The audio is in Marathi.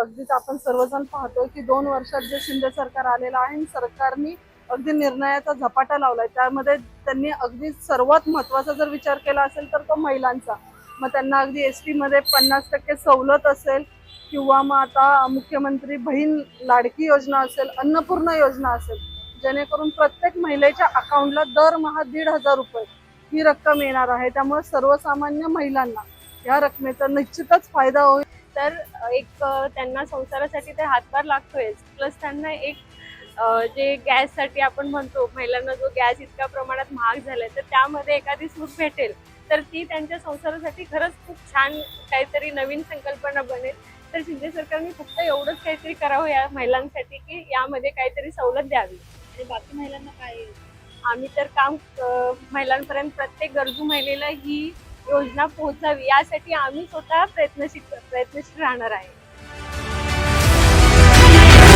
अगदीच आपण सर्वजण पाहतोय की दोन वर्षात जे शिंदे सरकार आलेलं आहे सरकारने अगदी निर्णयाचा झपाटा लावलाय. त्यामध्ये त्यांनी अगदी सर्वात महत्त्वाचा जर विचार केला असेल तर तो महिलांचा. मग त्यांना अगदी एस टी मध्ये पन्नास टक्के सवलत असेल किंवा मग आता मुख्यमंत्री बहीण लाडकी योजना असेल अन्नपूर्णा योजना असेल जेणेकरून प्रत्येक महिलेच्या अकाउंटला दरमहा दीड हजार रुपये ही रक्कम येणार आहे. त्यामुळे सर्वसामान्य महिलांना या रकमेचा निश्चितच फायदा होईल. तर एक त्यांना संसारासाठी तर हातभार लागतोयच. प्लस त्यांना एक जे गॅससाठी आपण म्हणतो महिलांना जो गॅस इतक्या प्रमाणात महाग झालाय तर त्यामध्ये एखादी सूट भेटेल तर ती त्यांच्या संसारासाठी खरंच खूप छान काहीतरी नवीन संकल्पना बनेल. तर शिंदे सरकारने फक्त एवढंच काहीतरी करावं या महिलांसाठी की यामध्ये काहीतरी सवलत द्यावी. आणि बाकी महिलांना काय? आम्ही तर काम महिलांपर्यंत प्रत्येक गरजू महिलेला ही योजना पोहोचावी यासाठी आम्ही स्वतः प्रयत्नशील प्रयत्नशील राहणार आहे.